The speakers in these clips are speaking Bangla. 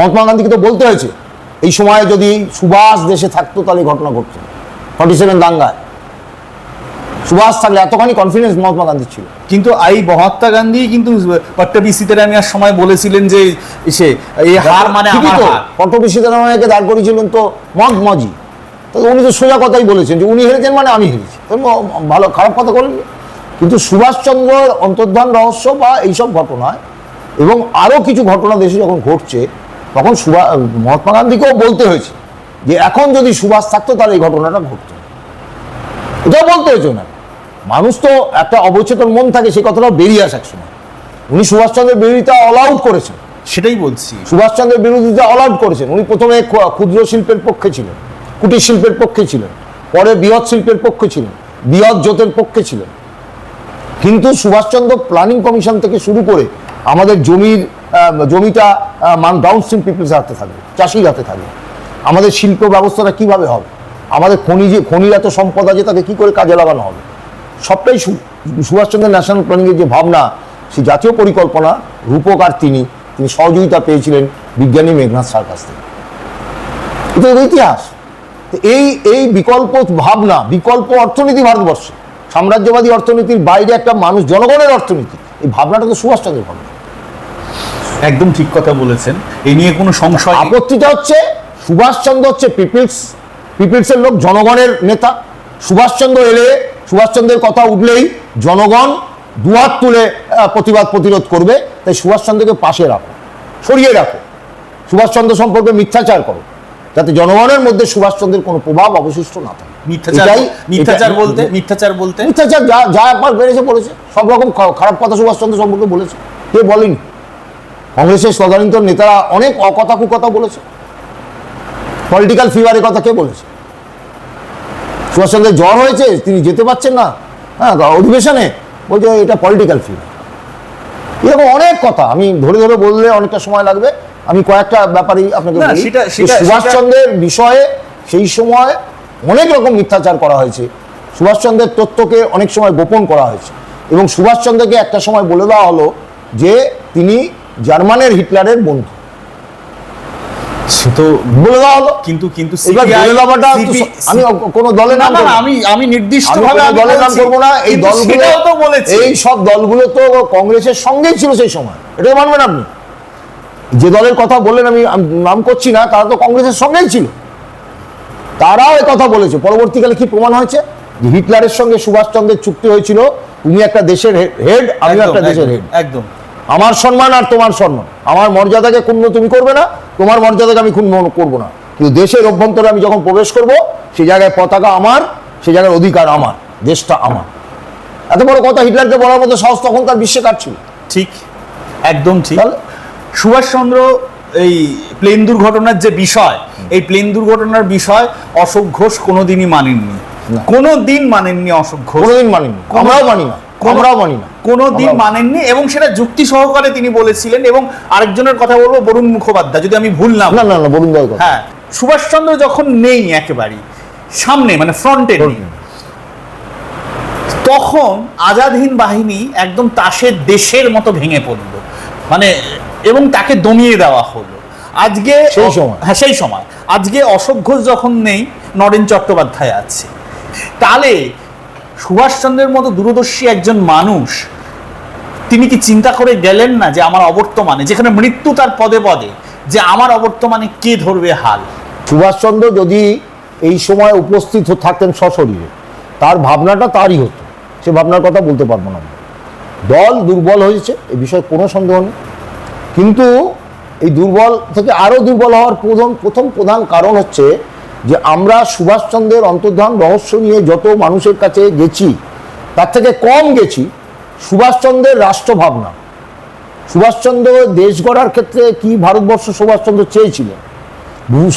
মহাত্মা গান্ধীকে তো বলতে হয়েছে এই সময় যদি সুভাষ দেশে থাকতো তাহলে ঘটনা ঘটতো। Forty seven দাঙ্গায়। সুভাষ থাকলে এতখানি কনফিডেন্স মহাত্মা গান্ধীর ছিল। কিন্তু এই মহাত্মা গান্ধী কিন্তু পট্টবি সীতারামিয়ার সময় বলেছিলেন যে সে এই হার মানে আমার পট্টবী সীতারামাইয়াকে দাঁড় করেছিলেন তো মদ মজি তো উনি তো সোজা কথাই বলেছেন যে উনি হেরেছেন মানে আমি হেরেছি। ভালো খারাপ কথা বলেন কিন্তু সুভাষচন্দ্র অন্তর্ধান রহস্য বা এইসব ঘটনায় এবং আরও কিছু ঘটনা দেশে যখন ঘটছে তখন সুভা মহাত্মা গান্ধীকেও বলতে হয়েছে যে এখন যদি সুভাষ থাকতো তাহলে এই ঘটনাটা ঘটতো। এটাও বলতে হয়েছে না মানুষ তো একটা অবচেতন মন থাকে সে কথাটাও বেরিয়ে আসে একসময় উনি সুভাষচন্দ্রের বিরোধিতা অল আউট করেছেন। সেটাই বলছি। সুভাষচন্দ্রের বিরোধিতা অল আউট করেছেন। উনি প্রথমে ক্ষুদ্র শিল্পের পক্ষে ছিলেন কুটির শিল্পের পক্ষে ছিলেন পরে বৃহৎ শিল্পের পক্ষে ছিলেন বৃহৎ জোটের পক্ষে ছিলেন। কিন্তু সুভাষচন্দ্র প্ল্যানিং কমিশন থেকে শুরু করে আমাদের জমির জমিটা ডাউন স্ট্রিম পিপলসের হাতে থাকবে, চাষির হাতে থাকবে। আমাদের শিল্প ব্যবস্থাটা কীভাবে হবে? আমাদের খনিজ, খনির এত সম্পদ আছে তাকে কী করে কাজে লাগানো হবে? সবটাই সু- সুভাষচন্দ্র ন্যাশনাল প্ল্যানিংয়ের যে ভাবনা সেই জাতীয় পরিকল্পনা রূপকার তিনি তিনি সহযোগিতা পেয়েছিলেন বিজ্ঞানী মেঘনাথ সার কাছ থেকে। এটা ইতিহাস। এই এই বিকল্প ভাবনা, বিকল্প অর্থনীতি ভারতবর্ষে, সাম্রাজ্যবাদী অর্থনীতির বাইরে একটা মানুষ, জনগণের অর্থনীতি, এই ভাবনাটা তো সুভাষচন্দ্রের ভাবনা। একদম ঠিক কথা বলেছেন। এই নিয়ে কোনো সংশয় আপত্তিটা হচ্ছে সুভাষচন্দ্র হচ্ছে পিপলস পিপলসের লোক জনগণের নেতা। সুভাষচন্দ্র এলে সুভাষচন্দ্রের কথা উঠলেই জনগণ দুহাত তুলে প্রতিবাদ প্রতিরোধ করবে। তাই সুভাষচন্দ্রকে পাশে রাখো সরিয়ে রাখো। সুভাষচন্দ্র সম্পর্কে মিথ্যাচার করো যাতে জনগণের মধ্যে সুভাষচন্দ্রের কোনো প্রভাব অবশিষ্ট না থাকে। মিথ্যাচার মিথ্যাচার বলতে মিথ্যাচার বলতে মিথ্যাচার যা যা একবার বেড়েছে বলেছে সব রকম খারাপ কথা সুভাষচন্দ্র সম্পর্কে বলেছে। কে বলেনি? কংগ্রেসের তদানীন্তন নেতারা অনেক অকথা কুকথা বলেছে পলিটিক্যাল ফিভারের কথা কে বলেছে? সুভাষচন্দ্রের জ্বর হয়েছে তিনি যেতে পারছেন না। হ্যাঁ অধিবেশনে বলছে এটা পলিটিক্যাল ফিভার এরকম অনেক কথা আমি ধরে ধরে বললে অনেকটা সময় লাগবে। আমি কয়েকটা ব্যাপারই আপনাকে সুভাষচন্দ্রের বিষয়ে সেই সময় অনেক রকম মিথ্যাচার করা হয়েছে। সুভাষচন্দ্রের তথ্যকে অনেক সময় গোপন করা হয়েছে। এবং সুভাষচন্দ্রকে একটা সময় বলে দেওয়া হলো যে তিনি জার্মানের হিটলারের বন্ধু। তো বলে দেওয়া হলো। কিন্তু কিন্তু এবার CPI বলে দেওয়াটা তো CP স- আমি কোনো দলের নাম না করব না, না। আমি আমি নির্দিষ্ট আমি ভাবে কোনো দলের নাম করব না। এই দলগুলো তো বলেছি। এই সব দলগুলো তো কংগ্রেসের সঙ্গেই ছিল সেই সময়। এটা মানবেন আপনি? যে দলের কথা বললেন আমি নাম করছি না তারা তো কংগ্রেসের সঙ্গেই ছিল। তারাও কথা বলেছে। পরবর্তীকালে কি প্রমাণ হয়েছে? যে হিটলারের সঙ্গে সুভাষচন্দ্রের চুক্তি হয়েছিল। তুমি একটা দেশের হেড আমি একটা দেশের হেড একদম। আমার সম্মান আর তোমার সম্মান। আমার মর্যাদাকে ক্ষুণ্ণ তুমি করবে না তোমার মর্যাদাকে আমি ক্ষুণ্ণ করব না। কিন্তু দেশের অভ্যন্তরে আমি যখন প্রবেশ করব সেই জায়গায় পতাকা আমার সেই জায়গার অধিকার আমার দেশটা আমার। এত বড় কথা হিটলারকে বলার মতো সাহস তখন তার বিশ্বে কাটছিল ঠিক একদম ঠিক। সুভাষচন্দ্র এই প্লেন দুর্ঘটনার যে বিষয় এই প্লেন দুর্ঘটনার বিষয় অশোক ঘোষ কোনোদিনই মানেননি। না। কোনোদিন মানেননি অশোক ঘোষ। কোনোদিন মানিনি কোনো- আমরাও মানি না। কোনো- আমরাও মানি না। কোনোদিন আমরাও- মানেননি এবং সেটা যুক্তি সহকারে তিনি বলেছিলেন এবং আরেকজনের কথা বলব বরুণ মুখোপাধ্যায় যদি আমি ভুল না না না না বরুণ হ্যাঁ সুভাষচন্দ্র যখন নেই একেবারেই সামনে মানে ফ্রন্টে তখন আজাদহীন বাহিনী একদম তাসের দেশের মতো ভেঙে পড়ল। মানে এবং তাকে দমিয়ে দেওয়া হলো। আজকে সেই সময়। হ্যাঁ সেই সময়। আজকে অশোক ঘোষ যখন নেই নরেন চট্টোপাধ্যায় আছে। তাহলে সুভাষচন্দ্রের মতো দূরদর্শী একজন মানুষ, তিনি কি চিন্তা করে গেলেন না যে আমার অবর্তমানে, যেখানে মৃত্যু তার পদে পদে, যে আমার অবর্তমানে কে ধরবে হাল? সুভাষচন্দ্র যদি এই সময় উপস্থিত থাকতেন সশরীরে, তার ভাবনাটা তারই হতো। সে ভাবনার কথা বলতে পারব না। দল দুর্বল হয়েছে, এ বিষয়ে কোনো সন্দেহ নেই। কিন্তু এই দুর্বল থেকে আরও দুর্বল হওয়ার প্রথম প্রথম প্রধান কারণ হচ্ছে যে আমরা সুভাষচন্দ্রের অন্তর্ধান রহস্য নিয়ে যত মানুষের কাছে গেছি, তার থেকে কম গেছি, সুভাষচন্দ্রের রাষ্ট্রভাবনা। সুভাষচন্দ্র দেশ গড়ার ক্ষেত্রে কি ভারতবর্ষ সুভাষচন্দ্র চেয়েছিলেন?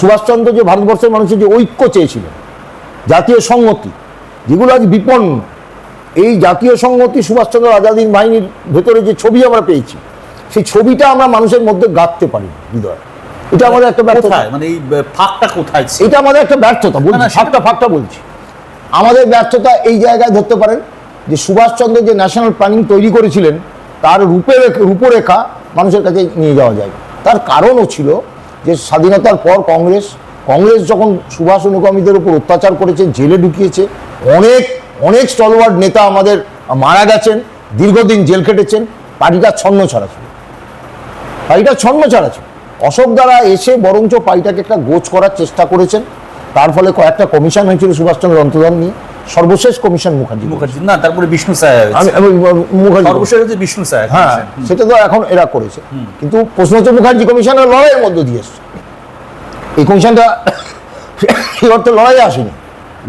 সুভাষচন্দ্র যে ভারতবর্ষের মানুষের যে ঐক্য চেয়েছিলেন, জাতীয় সংহতি, যেগুলো আজ বিপন্ন। এই জাতীয় সংহতি সুভাষচন্দ্র আজাদিন বাহিনীর ভেতরে যে ছবি আমরা পেয়েছি, সেই ছবিটা আমরা মানুষের মধ্যে গাঁথতে পারি হৃদয়। এটা আমাদের একটা ব্যর্থতা। মানে এই ফাঁকটা কোথায়? এটা আমাদের একটা ব্যর্থতা বলছি ফাঁকটা ফাঁকটা বলছি। আমাদের ব্যর্থতা এই জায়গায় ধরতে পারেন যে সুভাষচন্দ্র যে ন্যাশনাল প্ল্যানিং তৈরি করেছিলেন তার রূপে রূপরেখা মানুষের কাছে নিয়ে যাওয়া যায়। তার কারণও ছিল যে স্বাধীনতার পর কংগ্রেস কংগ্রেস যখন সুভাষ অনুগামীদের উপর অত্যাচার করেছে জেলে ঢুকিয়েছে অনেক অনেক স্টলওয়ার্ড নেতা আমাদের মারা গেছেন দীর্ঘদিন জেল খেটেছেন পার্টিটা ছন্ন ছাড়া ছিল। পার্টিটা ছন্ন ছাড়া ছিল। অশোক দ্বারা এসে বরঞ্চ পার্টিটাকে একটা গোছ করার চেষ্টা করেছেন। তার ফলে কয়েকটা কমিশন হয়েছিল সুভাষচন্দ্র অন্তর্ধান নিয়ে। সর্বশেষ কমিশন মুখার্জি মুখার্জি না তারপরে বিষ্ণু মুখার্জি সর্বশেষ হচ্ছে বিষ্ণু সাহা হ্যাঁ সেটা তো এখন এরা করেছে। কিন্তু প্রশ্ন হচ্ছে মুখার্জি কমিশনের লড়াইয়ের মধ্য দিয়ে এসছে। এই কমিশনটা এই অর্থে লড়াই আসেনি।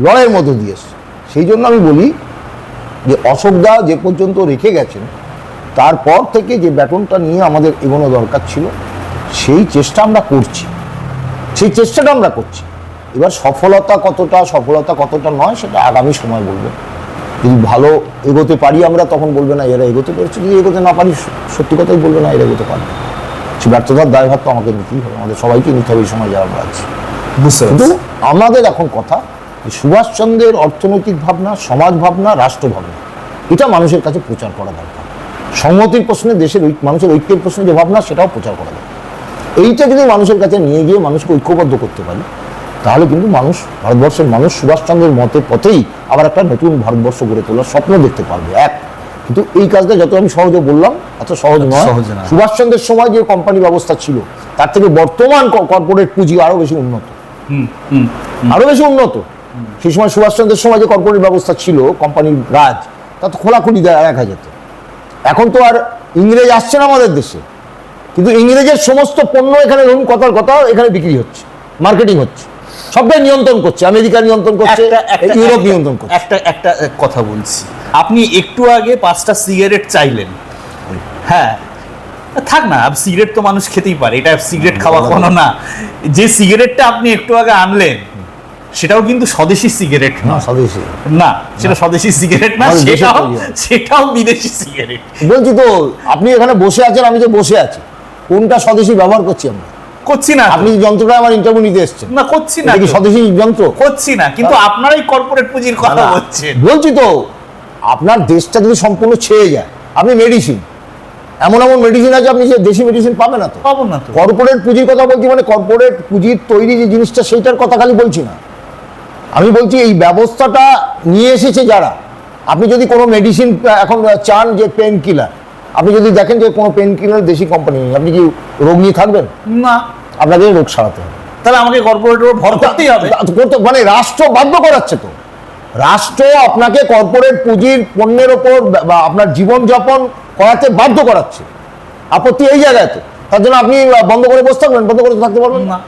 লড়াইয়ের মধ্য দিয়ে এসছে। সেই জন্য আমি বলি যে অশোকদা যে পর্যন্ত রেখে গেছেন তারপর থেকে যে ব্যাটনটা নিয়ে আমাদের এগোনো দরকার ছিল সেই চেষ্টা আমরা করছি। সেই চেষ্টাটা আমরা করছি। এবার সফলতা কতটা সফলতা কতটা নয় সেটা আগামী সময় বলবে। যদি ভালো এগোতে পারি আমরা তখন বলবে না এরা এগোতে পেরেছে। যদি এগোতে না পারি সত্যি কথাই বলবে না এরা এগোতে পারে সে ব্যর্থতার দায়ভার তো আমাকে নিতেই হবে। আমাদের সবাইকে নিতে হবে এই সময় যারা আমরা আছি। বুঝতে কিন্তু আমাদের এখন কথা যে সুভাষচন্দ্রের অর্থনৈতিক ভাবনা সমাজ ভাবনা রাষ্ট্র ভাবনা এটা মানুষের কাছে প্রচার করা দরকার। সংহতির প্রশ্নে দেশের মানুষের ঐক্যের প্রশ্নে যে ভাবনা সেটাও প্রচার করা এইটা যদি মানুষের কাছে নিয়ে গিয়ে মানুষকে ঐক্যবদ্ধ করতে পারি। তাহলে কিন্তু মানুষ ভারতবর্ষের মানুষ সুভাষচন্দ্রের মতে পথেই আবার একটা নতুন ভারতবর্ষ গড়ে তোলার স্বপ্ন দেখতে পারবে। এক কিন্তু এই কাজটা যত আমি সহজে বললাম এত সহজ নয়। সুভাষচন্দ্রের সময় যে কোম্পানি ব্যবস্থা ছিল তার থেকে বর্তমান কর্পোরেট পুঁজি আরও বেশি উন্নত। আরও বেশি উন্নত। সেই সময় সুভাষচন্দ্রের সময় যে কর্পোরেট ব্যবস্থা ছিল কোম্পানির রাজ তা তো খোলাখুলি দেখা যেত এখন তো আর ইংরেজ আসছে না আমাদের দেশে। কিন্তু ইংরেজের সমস্ত পণ্য এখানে ধরুন কথার কথা এখানে বিক্রি হচ্ছে মার্কেটিং হচ্ছে। সবটাই নিয়ন্ত্রণ করছে আমেরিকা নিয়ন্ত্রণ করছে ইউরোপ নিয়ন্ত্রণ করছে। একটা একটা কথা বলছি। আপনি একটু আগে পাঁচটা সিগারেট চাইলেন। হ্যাঁ থাক না সিগারেট তো মানুষ খেতেই পারে এটা সিগারেট খাওয়া কোনো না। যে সিগারেটটা আপনি একটু আগে আনলেন সেটাও কিন্তু স্বদেশি সিগারেট না। স্বদেশি। না সেটা স্বদেশি সিগারেট না সেটাও সেটাও বিদেশি সিগারেট। বলছি তো আপনি এখানে বসে আছেন আমি যে বসে আছি। কোনটা স্বদেশী ব্যবহার করছি আমরা? করছি না আপনি যন্ত্রটা আমার ইন্টারভিউ নিতে এসছেন। না করছি না কি। স্বদেশী যন্ত্র? করছি না কিন্তু আপনারাই কর্পোরেট পুঁজির কথা না, বলছি তো আপনার দেশটা যদি সম্পূর্ণ ছেয়ে যায় আপনি মেডিসিন এমন এমন মেডিসিন আছে আপনি যে দেশি মেডিসিন পাবেন না তো? পাবো না তো। কর্পোরেট পুঁজির কথা বলছি মানে কর্পোরেট পুঁজির তৈরি যে জিনিসটা সেইটার কথা খালি বলছি না। আমি বলছি এই ব্যবস্থাটা নিয়ে এসেছে যারা আপনি যদি কোনো মেডিসিন এখন চান যে পেন কিলার আপনি যদি দেখেন যে কোনো পেন কিলার দেশি কোম্পানি নেই আপনি কি রোগ নিয়ে থাকবেন? না। আপনাকে রোগ সারাতে হবে। তাহলে আমাকে কর্পোরেটের উপর ভর করতেই হবে। করতে- মানে রাষ্ট্র বাধ্য করাচ্ছে তো। রাষ্ট্র আপনাকে কর্পোরেট পুঁজির পণ্যের ওপর বা- আপনার জীবনযাপন করাতে বাধ্য করাচ্ছে। আপত্তি এই জায়গায় তো। তার জন্য আপনি বন্ধ করে বসে থাকবেন বন্ধ করে থাকতে পারবেন না।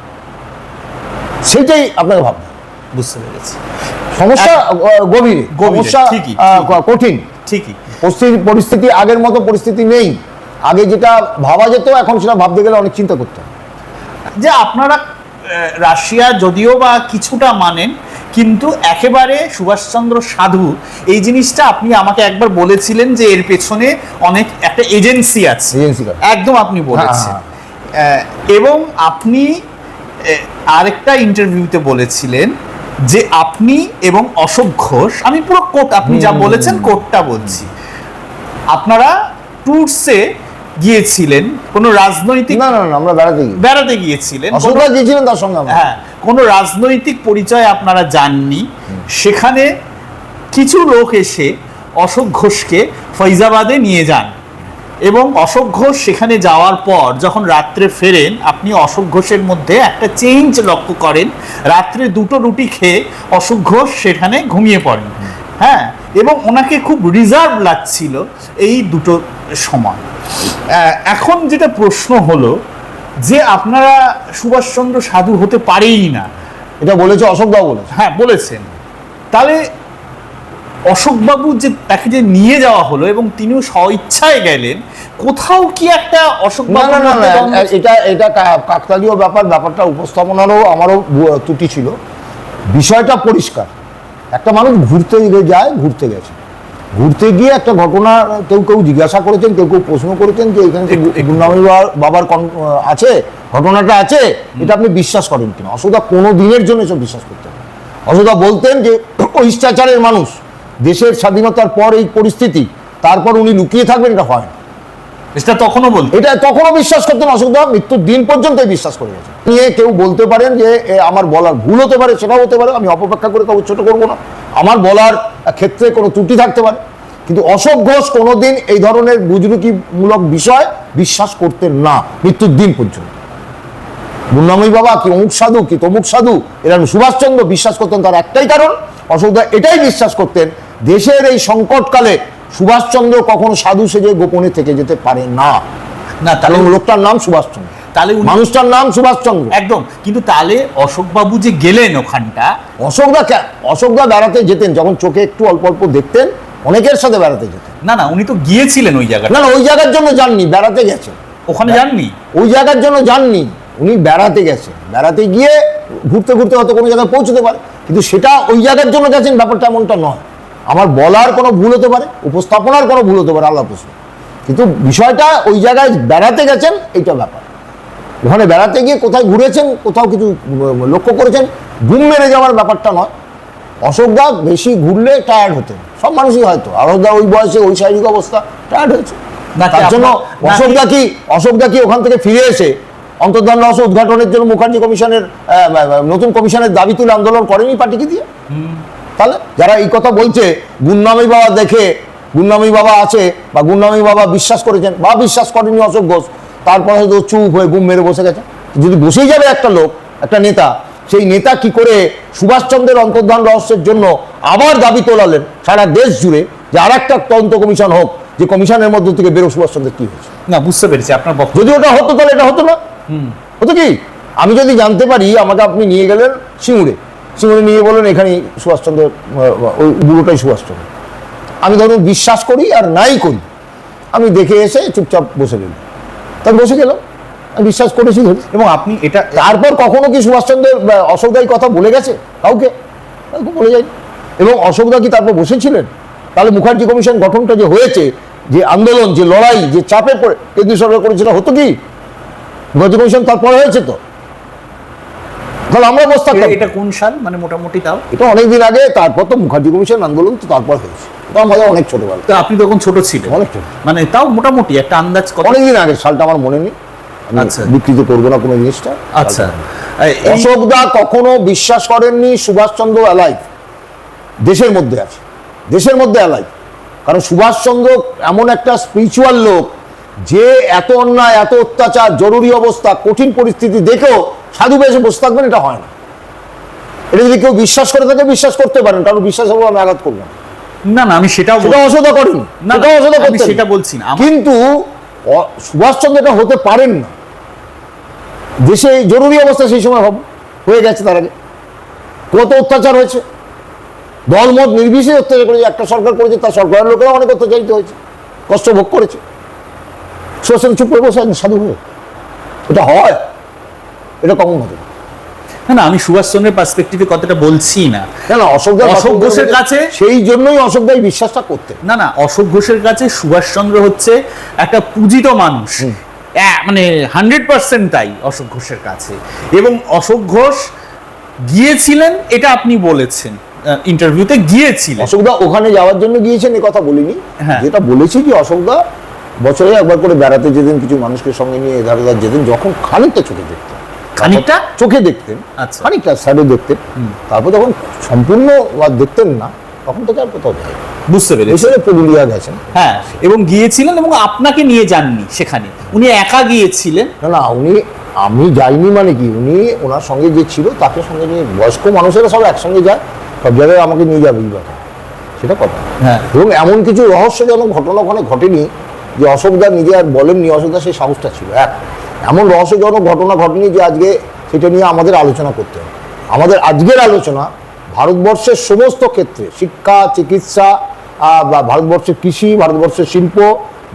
সেইটাই আপনাকে ভাববেন বুঝতে পেরেছি। সমস্যা গভীর। সমস্যা কঠিন। ঠিকই। পরিস্থিতি আগের মতো পরিস্থিতি নেই। আগে যেটা ভাবা যেত এখন সেটা ভাবতে গেলে অনেক চিন্তা করতে যে আপনারা রাশিয়া যদিও বা কিছুটা মানেন কিন্তু একেবারে সুভাষচন্দ্র সাধু এই জিনিসটা আপনি আমাকে একবার বলেছিলেন যে এর পেছনে অনেক একটা এজেন্সি আছে। একদম আপনি বলেছেন। হ্যাঁ, এবং আপনি আরেকটা ইন্টারভিউতে বলেছিলেন যে আপনি এবং অশোক ঘোষ আমি পুরো কোট আপনি যা বলেছেন কোটটা বলছি। আপনারা ট্যুরসে গিয়েছিলেন কোনো রাজনৈতিক না না না আমরা বেড়াতে গিয়ে বেড়াতে গিয়েছিলেন। অসুবিধা গিয়েছিলেন তার সঙ্গে হ্যাঁ কোনো রাজনৈতিক পরিচয় আপনারা জাননি। সেখানে কিছু লোক এসে অশোক ঘোষকে ফৈজাবাদে নিয়ে যান। এবং অশোক ঘোষ সেখানে যাওয়ার পর যখন রাত্রে ফেরেন আপনি অশোক ঘোষের মধ্যে একটা চেঞ্জ লক্ষ্য করেন। রাত্রে দুটো রুটি খেয়ে অশোক ঘোষ সেখানে ঘুমিয়ে পড়েন। হ্যাঁ এবং ওনাকে খুব রিজার্ভ লাগছিল এই দুটো সময়। এখন যেটা প্রশ্ন হলো যে আপনারা সুভাষচন্দ্র সাধু হতে পারেই না। এটা বলেছে অশোকদাও বলেছে হ্যাঁ বলেছেন। তাহলে অশোকবাবু যে তাকে যে নিয়ে যাওয়া হলো এবং তিনিও স্বইচ্ছায় গেলেন কোথাও কি একটা না অশোকবাবু না না না এটা এটা কাকতালীয় ব্যাপার ব্যাপারটা উপস্থাপনারও আমারও ত্রুটি ছিল। বিষয়টা পরিষ্কার। একটা মানুষ ঘুরতে যায় ঘুরতে গেছে। ঘুরতে গিয়ে একটা ঘটনা কেউ কেউ জিজ্ঞাসা করেছেন কেউ কেউ প্রশ্ন করেছেন যে এখানে বাবার আছে ঘটনাটা আছে এটা আপনি বিশ্বাস করেন কিনা? অসুবিধা কোনো দিনের জন্য এসব বিশ্বাস করতেন না। অসুবিধা বলতেন যে অহিষ্টাচারের মানুষ দেশের স্বাধীনতার পর এই পরিস্থিতি তারপর উনি লুকিয়ে থাকবেন এটা হয় না। এটা তখনও বলতো এটা তখনও বিশ্বাস করতেন অসুবিধা মৃত্যুর দিন পর্যন্ত বিশ্বাস করে গেছে নিয়ে কেউ বলতে পারেন যে আমার বলার ভুল হতে পারে, সেটাও হতে পারে, আমি অপেক্ষা করে কাউ ছোট করব না। আমার বলার ক্ষেত্রে কোনো ত্রুটি থাকতে পারে। কিন্তু অশোক ঘোষ কোনোদিন এই ধরনের বুজরুকিমূলক বিষয় বিশ্বাস করতেন না, মৃত্যুর দিন পর্যন্ত। মুন্নাময়ী বাবা, কি অমুক সাধু, কি তমুক সাধু, এরা সুভাষচন্দ্র, বিশ্বাস করতেন তার একটাই কারণ অশোকদা এটাই বিশ্বাস করতেন, দেশের এই সংকটকালে সুভাষচন্দ্র কখনো সাধু সেজে গোপনে থেকে যেতে পারে না। না তাহলে লোকটার নাম সুভাষচন্দ্র। তাহলে মানুষটার নাম সুভাষচন্দ্র। একদম কিন্তু তাহলে অশোক বাবু যে গেলেন ওখানটা অশোকদা অশোকদা বেড়াতে যেতেন যখন চোখে একটু অল্প অল্প দেখতেন অনেকের সাথে বেড়াতে যেতেন। না না উনি তো গিয়েছিলেন ওই জায়গাটা। না না ওই জায়গার জন্য যাননি বেড়াতে গেছেন। ওখানে যাননি? ওই জায়গার জন্য যাননি উনি বেড়াতে গেছেন। বেড়াতে গিয়ে ঘুরতে ঘুরতে হয়তো কোনো জায়গায় পৌঁছতে পারে কিন্তু সেটা ওই জায়গার জন্য গেছেন ব্যাপারটা এমনটা নয়। আমার বলার কোনো ভুল হতে পারে উপস্থাপনার কোনো ভুল হতে পারে আল্লাহ প্রশ্ন। কিন্তু বিষয়টা ওই জায়গায় বেড়াতে গেছেন এইটা ব্যাপার। ওখানে বেড়াতে গিয়ে কোথায় ঘুরেছেন কোথাও কিছু লক্ষ্য করেছেন ঘুম মেরে যাওয়ার ব্যাপারটা নয়। অশোকদা বেশি ঘুরলে টায়ার্ড হতেন সব মানুষই হয়তো আরোদা ওই বয়সে ওই শারীরিক অবস্থা টায়ার্ড হয়েছে। তার জন্য অশোকদা কি অশোকদা কি ওখান থেকে ফিরে এসে অন্তর্ধান রহস্য উদ্ঘাটনের জন্য মুখার্জি কমিশনের নতুন কমিশনের দাবি তুলে আন্দোলন করেনি পার্টিকে দিয়ে? তাহলে যারা এই কথা বলছে গুন্নামী বাবা দেখে গুন্নামী বাবা আছে বা গুন্নামী বাবা বিশ্বাস করেছেন বা বিশ্বাস করেনি অশোক ঘোষ তারপরে হয়তো চুপ হয়ে গুম মেরে বসে গেছে। যদি বসেই যাবে একটা লোক একটা নেতা সেই নেতা কি করে সুভাষচন্দ্রের অন্তর্ধান রহস্যের জন্য আবার দাবি তোলালেন সারা দেশ জুড়ে যে আর একটা তদন্ত কমিশন হোক যে কমিশনের মধ্য থেকে বেরো সুভাষচন্দ্রের কি হয়েছে? না বুঝতে পেরেছি আপনার যদি ওটা হতো তাহলে এটা হতো না? হতো কি? আমি যদি জানতে পারি আমাকে আপনি নিয়ে গেলেন সিঙ্গুরে। সিঙ্গুরে নিয়ে বললেন এখানে সুভাষচন্দ্র ওই বুড়োটাই সুভাষচন্দ্র। আমি ধরুন বিশ্বাস করি আর নাই করি। আমি দেখে এসে চুপচাপ বসে গেলাম। তাই বসে গেলাম। আমি বিশ্বাস করেছি ধরি এবং আপনি এটা তারপর কখনো কি সুভাষচন্দ্রের অশোকদাই কথা বলে গেছে? কাউকে? বলে যায়নি। এবং অশোকদা কি তারপর বসেছিলেন? তাহলে মুখার্জি কমিশন গঠনটা যে হয়েছে যে আন্দোলন যে লড়াই যে চাপে পড়ে কেন্দ্রীয় সরকার করেছিল হতো কি? মুখার্জি কমিশন তারপর হয়েছে তো? তাহলে আমরা বসে থাকতাম এটা- কোন সাল? মানে মোটামুটি তাও? এটা অনেকদিন আগে তারপর তো মুখার্জি কমিশন আন্দোলন তো তারপর হয়েছে। আমাদের অনেক ছোটবেলা। তো আপনি তখন ছোট ছিলেন। অনেক ছোট। মানে তাও মোটামুটি একটা আন্দাজ অনেকদিন আগে সালটা আমার মনে নেই। আচ্ছা। বিকৃত করব না কোনো জিনিসটা। আচ্ছা। অশোকদা কখনো বিশ্বাস করেননি সুভাষচন্দ্র অ্যালাইভ দেশের মধ্যে আছে। দেশের মধ্যে অ্যালাইভ কারণ সুভাষচন্দ্র এমন একটা স্পিরিচুয়াল লোক যে এত অন্যায় এত অত্যাচার জরুরি অবস্থা কঠিন পরিস্থিতি দেখেও সাধু বেশে বসে থাকবেন এটা হয় না। এটা যদি কেউ বিশ্বাস করে থাকে বিশ্বাস করতে পারেন কারণ বিশ্বাস হবে আমি আঘাত করব না। না না আমি সেটাও সেটা অসদা করেন না, সেটা বলছি না। কিন্তু সুভাষচন্দ্র এটা হতে পারেন না। দেশে জরুরি অবস্থা সেই সময় হবে হয়ে গেছে তার আগে। কত অত্যাচার হয়েছে। দলমত নির্বিশেষে অত্যাচার করেছে। একটা সরকার করেছে তার সরকারের লোকেরা অনেক অত্যাচারিত হয়েছে। কষ্ট ভোগ করেছে। সুভাষচন্দ্র চুপ করে বসে সাধু হয়ে। এটা হয়। এটা কখন পারে? না না আমি সুভাষচন্দ্রের পার্সপেক্টিভে কথাটা বলছি না। না না অশোক অশোক ঘোষের কাছে- সেই জন্যই অশোক এই বিশ্বাসটা করতেন না না অশোক ঘোষের কাছে সুভাষচন্দ্র হচ্ছে একটা পূজিত মানুষ। মানে হান্ড্রেড পার্সেন্ট তাই অশোক ঘোষের কাছে। এবং অশোক ঘোষ গিয়েছিলেন এটা আপনি বলেছেন ইন্টারভিউতে গিয়েছিলেন। অশোকদা ওখানে যাওয়ার জন্য গিয়েছেন এ কথা বলিনি। হ্যাঁ। যেটা বলেছি যে অশোকদা বছরে একবার করে বেড়াতে যেতেন কিছু মানুষকে সঙ্গে নিয়ে এধার যেতেন যখন খানিকটা চোখে দেখতেন খানিকটা? চোখে দেখতেন আচ্ছা। খানিকটা স্যাডে দেখতেন। তারপর যখন সম্পূর্ণ আর দেখতেন না তখন থেকে আর কোথাও যায় বুঝতে পেরেছি। পুরুলিয়া গেছেন। হ্যাঁ এবং গিয়েছিলেন এবং আপনাকে নিয়ে যাননি সেখানে। উনি একা গিয়েছিলেন? না না উনি আমি যাইনি মানে কি? উনি ওনার সঙ্গে যে ছিল তাকে সঙ্গে নিয়ে বয়স্ক মানুষেরা সব একসঙ্গে যায় সব জায়গায় আমাকে নিয়ে যাবে এই ব্যাপার সেটা কথা। হ্যাঁ। এবং এমন কিছু রহস্যজনক ঘটনা ওখানে ঘটেনি যে অশোকদা নিজে আর বলেননি অশোকদা সেই সাহসটা ছিল এক। এমন রহস্যজনক ঘটনা ঘটেনি যে আজকে সেটা নিয়ে আমাদের আলোচনা করতে হবে। আমাদের আজকের আলোচনা ভারতবর্ষের সমস্ত ক্ষেত্রে শিক্ষা চিকিৎসা বা ভারতবর্ষের কৃষি ভারতবর্ষের শিল্প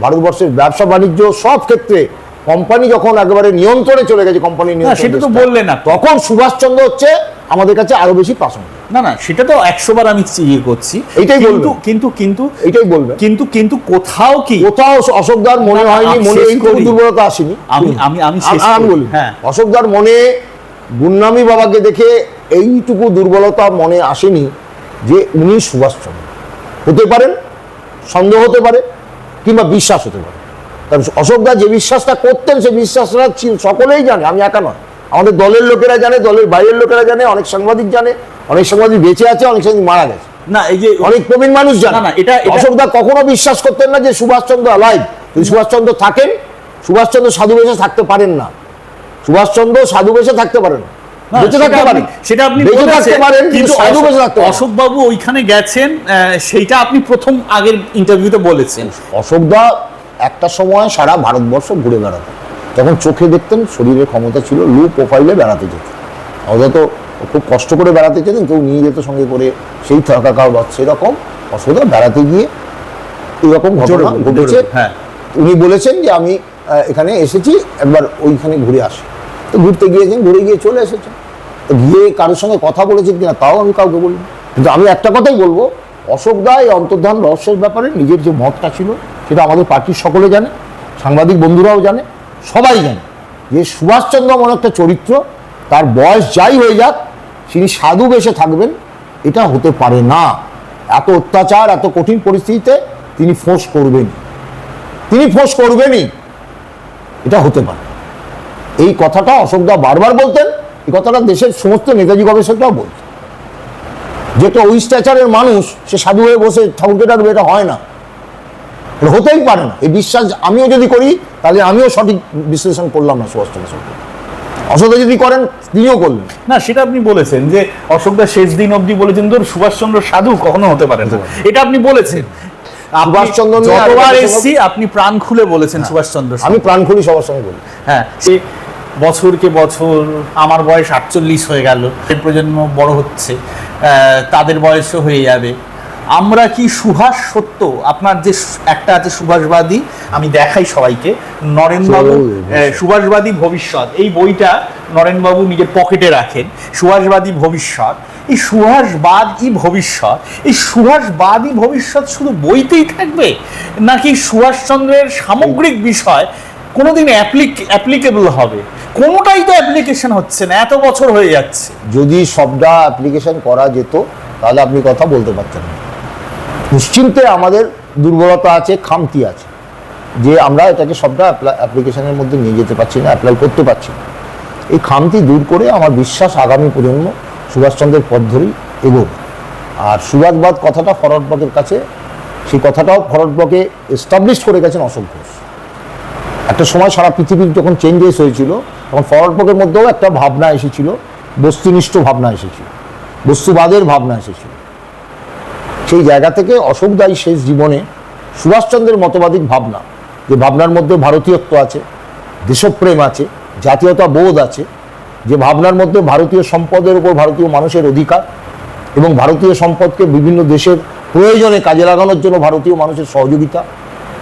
ভারতবর্ষের ব্যবসা বাণিজ্য সব ক্ষেত্রে কোম্পানি যখন একেবারে নিয়ন্ত্রণে চলে গেছে কোম্পানি সেটা তো বললেন না তখন সুভাষচন্দ্র হচ্ছে আমাদের কাছে আরও বেশি প্রাসঙ্গিক না না সেটা তো একশো বার আমি ইয়ে করছি। এইটাই কিন্তু কিন্তু কিন্তু এটাই বলবেন কিন্তু কিন্তু কোথাও কি? কোথাও অশোকদার মনে হয়নি মনে এই করি। দুর্বলতা আসেনি। আমি- আমি- আমি আমি বলি হ্যাঁ। অশোকদার মনে গুন্নামি বাবাকে দেখে এইটুকু দুর্বলতা মনে আসেনি যে উনি সুভাষচন্দ্র হতে পারেন সন্দেহ হতে পারে কিংবা বিশ্বাস হতে পারে। কারণ অশোকদা যে বিশ্বাসটা করতেন সেই বিশ্বাসটা সকলেই জানে আমি একা নয়। আমাদের দলের লোকেরা জানে দলের বাইরের লোকেরা জানে অনেক সাংবাদিক জানে অনেক সাংবাদিক বেঁচে আছে অনেক সাংবাদিক মারা গেছে। না এই যে অনেক প্রবীণ মানুষ জানে। না, এটা- অশোকদা কখনো বিশ্বাস করতেন না যে সুভাষচন্দ্র আলাইভ যদি সুভাষচন্দ্র থাকেন সুভাষচন্দ্র সাধু বেশে থাকতে পারেন না। সুভাষচন্দ্র সাধু বেশে থাকতে পারেন সেটা আপনি- পারেন। কিন্তু অশোক বাবু ওইখানে গেছেন সেইটা আপনি প্রথম আগের ইন্টারভিউতে বলেছেন। অশোকদা একটা সময় সারা ভারতবর্ষ ঘুরে বেড়াতেন যখন চোখে দেখতেন শরীরের ক্ষমতা ছিল লো প্রোফাইলে বেড়াতে যেত। ওদের তো খুব কষ্ট করে বেড়াতে যেতেন কেউ নিয়ে যেত সঙ্গে করে সেই থাকা খাওয়া বা সেরকম অসুবিধা বেড়াতে গিয়ে এরকম ঘটনা ঘটেছে। হ্যাঁ। উনি বলেছেন যে আমি এখানে এসেছি একবার ওইখানে ঘুরে আসি। তো ঘুরতে গিয়েছেন ঘুরে গিয়ে চলে এসেছেন। তো গিয়ে কারোর সঙ্গে কথা বলেছেন কিনা তাও আমি কাউকে বলিনি কিন্তু আমি একটা কথাই বলব অশোক দা এই অন্তর্ধান রহস্যের ব্যাপারে নিজের যে মতটা ছিল সেটা আমাদের পার্টির সকলে জানে সাংবাদিক বন্ধুরাও জানে। সবাই জানে। যে সুভাষচন্দ্র মনে একটা চরিত্র, তার বয়স যাই হয়ে যাক, তিনি সাধু বেশে থাকবেন, এটা হতে পারে না। এত অত্যাচার, এত কঠিন পরিস্থিতিতে তিনি ফোঁস করবেন। তিনি ফোঁস করবেনই, এটা হতে পারে। এই কথাটা অশোকদা বারবার বলতেন, এই কথাটা দেশের সমস্ত নেতাজি গবেষকরাও বলতেন। যেটা ওই স্ট্যাচারের মানুষ, সে সাধু হয়ে বসে ঠাকুরকে ডাকবে, এটা হয় না। হতেই পারে না। এই বিশ্বাস আমিও যদি করি তাহলে আমিও সঠিক বিশ্লেষণ করলাম না সুভাষচন্দ্র অশোকদা যদি করেন তিনিও করলেন। না সেটা আপনি বলেছেন যে অশোকদা শেষ দিন অবধি বলেছেন ধর সুভাষচন্দ্র সাধু কখনো হতে পারে না। এটা আপনি বলেছেন। সুভাষচন্দ্র যতবার এসছি আপনি প্রাণ খুলে বলেছেন সুভাষচন্দ্র আমি প্রাণ খুলি সবার সঙ্গে বলি। হ্যাঁ সে বছরকে বছর আমার বয়স আটচল্লিশ হয়ে গেল প্রজন্ম বড় হচ্ছে আহ, তাদের বয়সও হয়ে যাবে। আমরা কি সুভাষ সত্য? আপনার যে একটা আছে সুভাষবাদী আমি দেখাই সবাইকে। নরেনবাবু সুভাষবাদী ভবিষ্যৎ। এই বইটা নরেনবাবু নিজের পকেটে রাখেন। সুভাষবাদী ভবিষ্যৎ। এই সুভাষবাদী ভবিষ্যৎ এই সুভাষবাদী ভবিষ্যৎ শুধু বইতেই থাকবে? নাকি সুভাষচন্দ্রের সামগ্রিক বিষয় কোনোদিন অ্যাপ্লিকেবল হবে? কোনোটাই তো অ্যাপ্লিকেশন হচ্ছে না এত বছর হয়ে যাচ্ছে। যদি সবটা অ্যাপ্লিকেশন করা যেত তাহলে আপনি কথা বলতে পারতেন না। নিশ্চিন্তে আমাদের দুর্বলতা আছে, খামতি আছে, যে আমরা এটাকে সবটা অ্যাপ্লিকেশনের মধ্যে নিয়ে যেতে পারছি না অ্যাপ্লাই করতে পারছি না। এই খামতি দূর করে আমার বিশ্বাস আগামী প্রজন্ম সুভাষচন্দ্রের পথ ধরেই এগোবে। আর সুভাষবাদ কথাটা ফরওয়ার্ড ব্লকের কাছে, সেই কথাটাও ফরওয়ার্ড ব্লকে এস্টাবলিশ করে গেছেন অশোক ঘোষ। একটা সময় সারা পৃথিবীর যখন চেঞ্জেস হয়েছিল, তখন ফরওয়ার্ড ব্লকের মধ্যেও একটা ভাবনা এসেছিল, বস্তুনিষ্ঠ ভাবনা এসেছিল, বস্তুবাদের ভাবনা এসেছিল। সেই জায়গা থেকে অশোক দায়ী শেষ জীবনে সুভাষচন্দ্রের মতবাদিক ভাবনা, যে ভাবনার মধ্যে ভারতীয়ত্ব আছে, দেশপ্রেম আছে, জাতীয়তা বোধ আছে, যে ভাবনার মধ্যে ভারতীয় সম্পদের উপর ভারতীয় মানুষের অধিকার এবং ভারতীয় সম্পদকে বিভিন্ন দেশের প্রয়োজনে কাজে লাগানোর জন্য ভারতীয় মানুষের সহযোগিতা,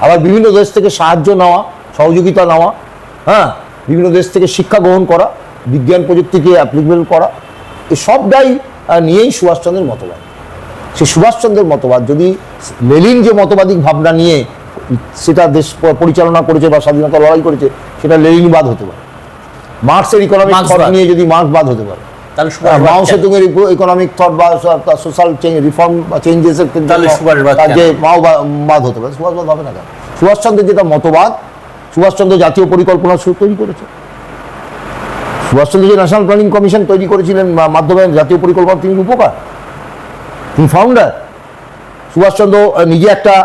আবার বিভিন্ন দেশ থেকে সাহায্য নেওয়া, সহযোগিতা নেওয়া হ্যাঁ বিভিন্ন দেশ থেকে শিক্ষা গ্রহণ করা, বিজ্ঞান প্রযুক্তিকে অ্যাপ্লিকেবল করা এই সবটাই নিয়েই সুভাষচন্দ্রের মতবাদ। সে সুভাষচন্দ্রের মতবাদ যদি লেলিন যে মতবাদিক ভাবনা নিয়ে সেটা দেশ পরিচালনা করেছে বা স্বাধীনতা লড়াই করেছে সেটা লেলিনবাদ হতে পারে। মার্কসের ইকোনমিক থট নিয়ে যদি মার্কসবাদ হতে পারে তাহলে মাও কেন? সেতুংয়ের ইকোনমিক থট বা সোশ্যাল চেঞ্জ রিফর্ম বা চেঞ্জেসের যে মাওবাদ হতে পারে সুভাষবাদ হবে না কেন? সুভাষচন্দ্রের যেটা মতবাদ সুভাষচন্দ্র জাতীয় পরিকল্পনা তৈরি করেছে। সুভাষচন্দ্র যে ন্যাশনাল প্ল্যানিং কমিশন তৈরি করেছিলেন মাধ্যমে জাতীয় পরিকল্পনা তিনি উপকার। তিনি ফাউন্ডার সুভাষচন্দ্র নিজে একটা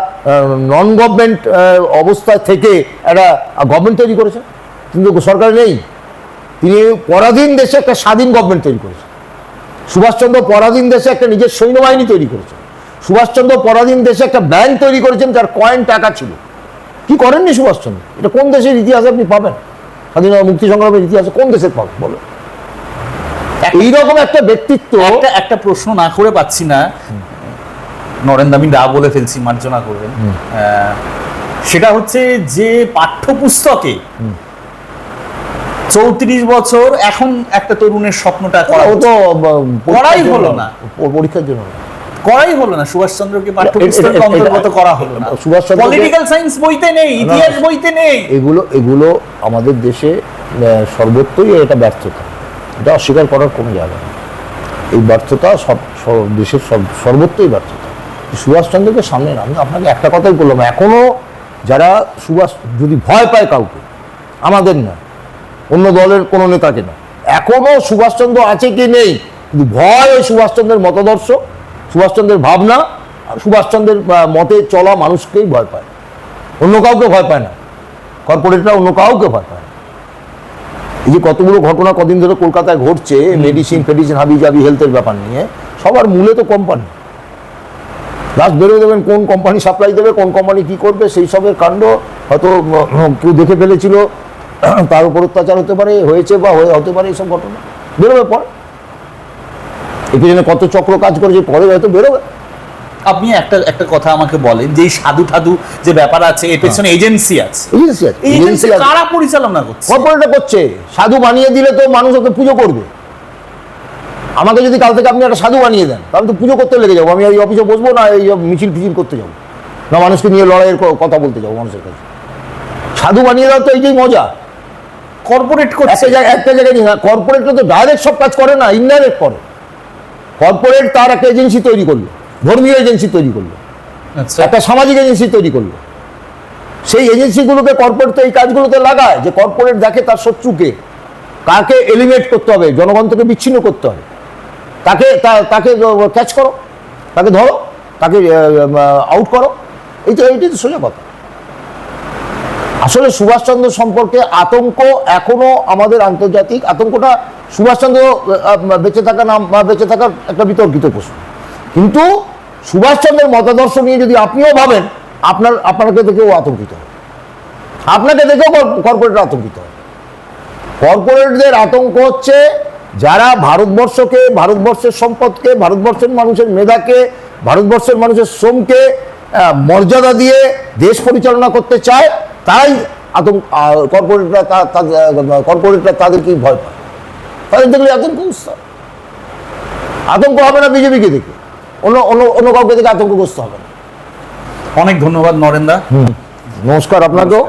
নন গভর্নমেন্ট অবস্থা থেকে একটা গভর্নমেন্ট তৈরি করেছেন। কিন্তু সরকার নেই। তিনি পরাধীন দেশে একটা স্বাধীন গভর্নমেন্ট তৈরি করেছেন। সুভাষচন্দ্র পরাধীন দেশে একটা নিজের সৈন্যবাহিনী তৈরি করেছেন। সুভাষচন্দ্র পরাধীন দেশে একটা ব্যাংক তৈরি করেছেন যার কয়েন টাকা ছিল। কি করেননি সুভাষচন্দ্র? এটা কোন দেশের ইতিহাসে আপনি পাবেন? স্বাধীনতা মুক্তি সংগ্রামের ইতিহাসে কোন দেশের পাবেন? বলো এইরকম একটা ব্যক্তিত্ব একটা একটা প্রশ্ন না করে পাচ্ছি না। নরেন্দ্র আমি দা বলে ফেলছি মার্জনা করবেন। সেটা হচ্ছে যে পাঠ্যপুস্তকে চৌত্রিশ বছর এখন একটা তরুণের স্বপ্নটা করা তো করাই হলো না। পরীক্ষার জন্য করাই হলো না। সুভাষচন্দ্রকে পাঠ্যপুস্তকে অন্তর্গত করা হলো না। সুভাষচন্দ্রকে- পলিটিক্যাল সায়েন্স বইতে নেই ইতিহাস বইতে নেই। এগুলো এগুলো আমাদের দেশে সর্বত্রই এটা ব্যর্থতা। এটা অস্বীকার করার কোনো জায়গা নেই। এই ব্যর্থতা সব দেশের সব, সর্বত্রই ব্যর্থতা। সুভাষচন্দ্রকে সামনে না, আমি আপনাকে একটা কথাই বললাম এখনও যারা সুভাষ, যদি ভয় পায় কাউকে, আমাদের না অন্য দলের কোনো নেতাকে না এখনও সুভাষচন্দ্র আছে কি নেই? কিন্তু ভয় ওই সুভাষচন্দ্রের মতাদর্শ, সুভাষচন্দ্রের ভাবনা, আর সুভাষচন্দ্রের মতে চলা মানুষকেই ভয় পায়। অন্য কাউকে ভয় পায় না। কর্পোরেটরা অন্য কাউকে ভয় পায় এই যে কতগুলো ঘটনা কদিন ধরে কলকাতায় ঘটছে মেডিসিন ফেডিসিন হাবি জাবি হেলথের ব্যাপার নিয়ে সবার মূলে তো কোম্পানি লাস্ট বেরোয় দেবেন কোন কোম্পানি সাপ্লাই দেবে কোন কোম্পানি কি করবে সেই সবের কাণ্ড হয়তো কেউ দেখে ফেলেছিল। তার উপর অত্যাচার হতে পারে হয়েছে বা হয়ে হতে পারে এইসব ঘটনা। বেরোবে পর। এর পিছনে কত চক্র কাজ করেছে পরে হয়তো বেরোবে। আপনি একটা একটা কথা আমাকে বলেন যে সাধু ঠাধু যে ব্যাপার আছে এর পেছনে এজেন্সি আছে। এজেন্সি আছে। এজেন্সি কারা পরিচালনা করছে? কর্পোরেটটা করছে। সাধু বানিয়ে দিলে তো মানুষ ওকে পুজো করবে। আমাকে যদি কাল থেকে আপনি একটা সাধু বানিয়ে দেন তাহলে তো পুজো করতে লেগে যাব। আমি এই অফিসে বসবো না এই মিছিল ফিছিল করতে যাব। না মানুষকে নিয়ে লড়াইয়ের কথা বলতে যাব মানুষের কাছে। সাধু বানিয়ে দেওয়ার তো এইটাই মজা। কর্পোরেট করছে। একটা জায়গায় একটা জায়গায় হ্যাঁ তো ডাইরেক্ট সব কাজ করে না ইনডাইরেক্ট করে। কর্পোরেট তার একটা এজেন্সি তৈরি করল। ধর্মীয় এজেন্সি তৈরি করল। আচ্ছা। একটা সামাজিক এজেন্সি তৈরি করল। সেই এজেন্সিগুলোকে কর্পোরেট এই কাজগুলোতে লাগায় যে কর্পোরেট দেখে তার শত্রুকে কাকে এলিমিনেট করতে হবে জনগণ থেকে বিচ্ছিন্ন করতে হবে। তাকে তাকে ক্যাচ করো তাকে ধরো তাকে আউট করো। এই তো এইটাই তো সোজা কথা। আসলে সুভাষচন্দ্র সম্পর্কে আতঙ্ক এখনও আমাদের আন্তর্জাতিক আতঙ্কটা সুভাষচন্দ্র বেঁচে থাকা নাম বা বেঁচে থাকার একটা বিতর্কিত প্রশ্ন। কিন্তু সুভাষচন্দ্রের মতাদর্শ নিয়ে যদি আপনিও ভাবেন, আপনার, আপনাকে দেখেও আতঙ্কিত হবে। আপনাকে দেখেও কর্পোরেটর আতঙ্কিত হবে। কর্পোরেটদের আতঙ্ক হচ্ছে যারা ভারতবর্ষকে, ভারতবর্ষের সম্পদকে, ভারতবর্ষের মানুষের মেধাকে, ভারতবর্ষের মানুষের শ্রমকে মর্যাদা দিয়ে দেশ পরিচালনা করতে চায়, তারাই আতঙ্ক কর্পোরেটরা কর্পোরেটরা তাদেরকেই ভয় পায়। তাদের দেখলে আতঙ্ক উৎসাহ আতঙ্ক হবে না বিজেপিকে দেখে। অন্য অন্য অন্য কাউকে থেকে আতঙ্কগ্রস্ত হবে অনেক ধন্যবাদ নরেন্দা। নমস্কার আপনাকেও।